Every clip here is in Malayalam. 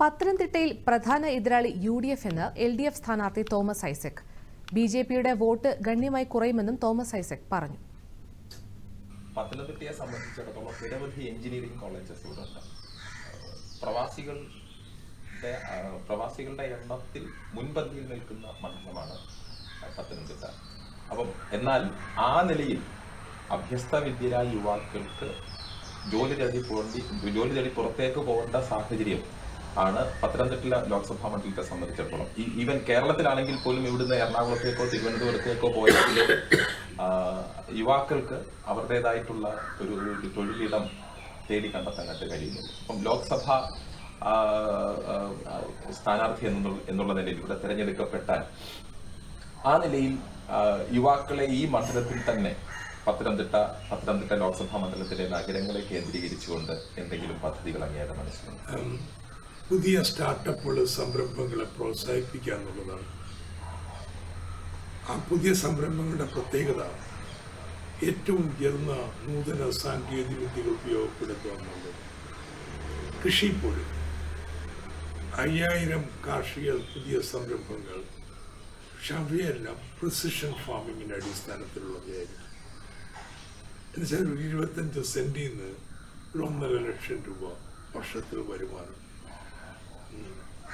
പത്തനംതിട്ടയിൽ പ്രധാന എതിരാളി യു ഡി എഫ് എന്ന് എൽ ഡി എഫ് സ്ഥാനാർത്ഥി തോമസ് ഐസക്. ബി ജെ പിയുടെ വോട്ട് ഗണ്യമായി കുറയുമെന്നും തോമസ് ഐസക് പറഞ്ഞു. പത്തനംതിട്ടയെ സംബന്ധിച്ചിടത്തോളം നിരവധി എഞ്ചിനീയറിംഗ് കോളേജസ് ഇവിടെ ഉണ്ട് പ്രവാസികളുടെ പ്രവാസികളുടെ എണ്ണത്തിൽ മുൻപന്തിയിൽ നിൽക്കുന്ന മണ്ഡലമാണ് പത്തനംതിട്ട. അപ്പം എന്നാൽ ആ നിലയിൽ അഭ്യസ്ത വിദ്യരായ യുവാക്കൾക്ക് ജോലി തേടി പോകേണ്ടി ജോലി തേടി പുറത്തേക്ക് പോകേണ്ട സാഹചര്യം ആണ് പത്തനംതിട്ട ലോക്സഭാ മണ്ഡലത്തെ സംബന്ധിച്ചിടത്തോളം. ഈ ഈവൻ കേരളത്തിലാണെങ്കിൽ പോലും ഇവിടുന്ന് എറണാകുളത്തേക്കോ തിരുവനന്തപുരത്തേക്കോ പോയാൽ യുവാക്കൾക്ക് അവരുടേതായിട്ടുള്ള ഒരു ഒരു തൊഴിലിടം തേടി കണ്ടെത്താനായിട്ട് കഴിയുന്നു. അപ്പം ലോക്സഭ സ്ഥാനാർത്ഥി എന്നുള്ള നിലയിൽ ഇവിടെ തിരഞ്ഞെടുക്കപ്പെട്ടാൽ ആ നിലയിൽ യുവാക്കളെ ഈ മണ്ഡലത്തിൽ തന്നെ പത്തനംതിട്ട പത്തനംതിട്ട ലോക്സഭാ മണ്ഡലത്തിലെ നഗരങ്ങളെ കേന്ദ്രീകരിച്ചുകൊണ്ട് എന്തെങ്കിലും പദ്ധതികൾ അങ്ങേയുടെ മനസ്സിലുണ്ട് പുതിയ സ്റ്റാർട്ടപ്പുകൾ സംരംഭങ്ങളെ പ്രോത്സാഹിപ്പിക്കുക എന്നുള്ളതാണ്. ആ പുതിയ സംരംഭങ്ങളുടെ പ്രത്യേകത ഏറ്റവും ഉയർന്ന നൂതന സാങ്കേതിക വിദ്യകൾ ഉപയോഗപ്പെടുത്തുക എന്നുള്ളത്. കൃഷി പോലും അയ്യായിരം കാർഷിക പുതിയ സംരംഭങ്ങൾ പക്ഷെ അവയെല്ലാം പ്രിസിഷൻ ഫാമിങ്ങിന്റെ അടിസ്ഥാനത്തിലുള്ളവയായിരുന്നു എന്നുവെച്ചാൽ ഒരു ഇരുപത്തഞ്ച് സെന്റിൽ നിന്ന് ഒരു ഒന്നര ലക്ഷം രൂപ വർഷത്തിൽ വരുമാനം.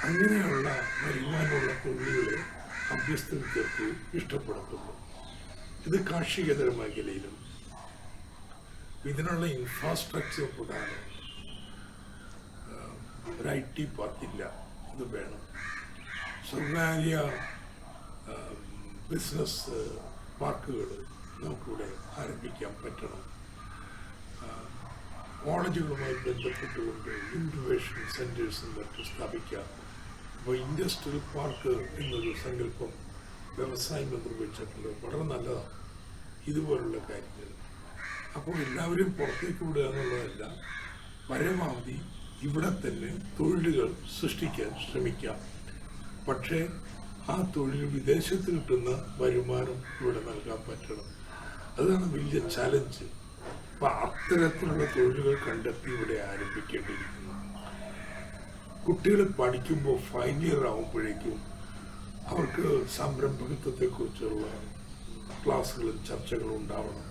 അങ്ങനെയുള്ള വരുമാനമുള്ള തൊഴിലുകളെ അഭ്യസ്ത വിദ്യർക്ക് ഇഷ്ടപ്പെടുത്തുന്നു. ഇത് കാർഷികതര മേഖലയിലും ഇതിനുള്ള ഇൻഫ്രാസ്ട്രക്ചർ പ്രധാനം ഒരു ഐ ടി പാർക്കില്ല ഇത് വേണം. സ്വകാര്യ ബിസിനസ് പാർക്കുകൾ നമുക്കിവിടെ ആരംഭിക്കാൻ പറ്റണം. കോളേജുകളുമായി ബന്ധപ്പെട്ടുകൊണ്ട് ഇൻക്യുബേഷൻ സെന്റേഴ്സും മറ്റും സ്ഥാപിക്കാം. അപ്പോൾ ഇൻഡസ്ട്രിയൽ പാർക്ക് എന്നൊരു സങ്കല്പം വ്യവസായം നിർവഹിച്ചിട്ടുണ്ട് വളരെ നല്ലതാണ്. ഇതുപോലുള്ള കാര്യങ്ങൾ. അപ്പോൾ എല്ലാവരും പുറത്തേക്ക് വിടുക എന്നുള്ളതല്ല പരമാവധി ഇവിടെ തന്നെ തൊഴിലുകൾ സൃഷ്ടിക്കാൻ ശ്രമിക്കാം. പക്ഷേ ആ തൊഴിൽ വിദേശത്ത് കിട്ടുന്ന വരുമാനം ഇവിടെ നൽകാൻ പറ്റണം. അതാണ് വലിയ ചലഞ്ച് അപ്പൊ അത്തരത്തിലുള്ള തൊഴിലുകൾ കണ്ടെത്തി ഇവിടെ ആരംഭിക്കേണ്ടിയിരിക്കുന്നു. കുട്ടികൾ പഠിക്കുമ്പോൾ ഫൈനൽ ഇയർ ആകുമ്പോഴേക്കും അവർക്ക് സംരംഭകത്വത്തെ കുറിച്ചുള്ള ക്ലാസ്സുകളും ചർച്ചകളും ഉണ്ടാവണം.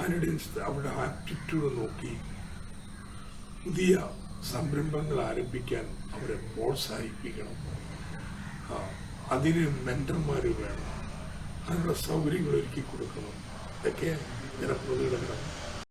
അതിനിടയിൽ അവരുടെ ആപ്റ്റിറ്റ്യൂഡ് നോക്കി പുതിയ സംരംഭങ്ങൾ ആരംഭിക്കാൻ അവരെ പ്രോത്സാഹിപ്പിക്കണം. അതിന് മെന്റർമാർ വേണം. അതിനുള്ള സൗകര്യങ്ങൾ ഒരുക്കി കൊടുക്കണം. ഇതൊക്കെ ജനപ്രതിനിധികളുടെ